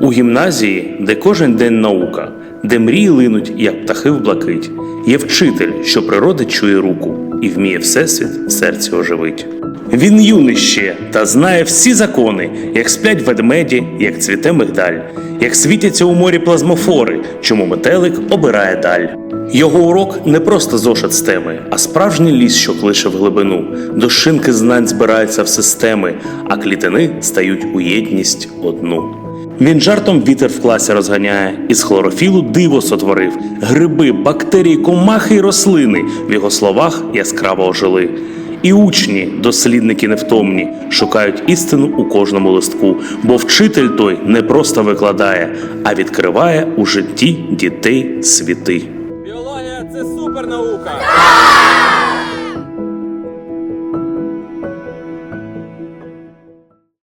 У гімназії, де кожен день наука, де мрії линуть, як птахи в блакить, є вчитель, що природа чує руку і вміє всесвіт в серці оживить. Він юний ще та знає всі закони, як сплять ведмеді, як цвіте мигдаль, як світяться у морі плазмофори, чому метелик обирає даль. Його урок не просто зошит з теми, а справжній ліс, що клише в глибину. До шинки знань збираються в системи, а клітини стають у єдність одну. Він жартом вітер в класі розганяє, із хлорофілу диво сотворив. Гриби, бактерії, комахи й рослини в його словах яскраво ожили. І учні, дослідники невтомні, шукають істину у кожному листку, бо вчитель той не просто викладає, а відкриває у житті дітей світи. Біологія це супер наука.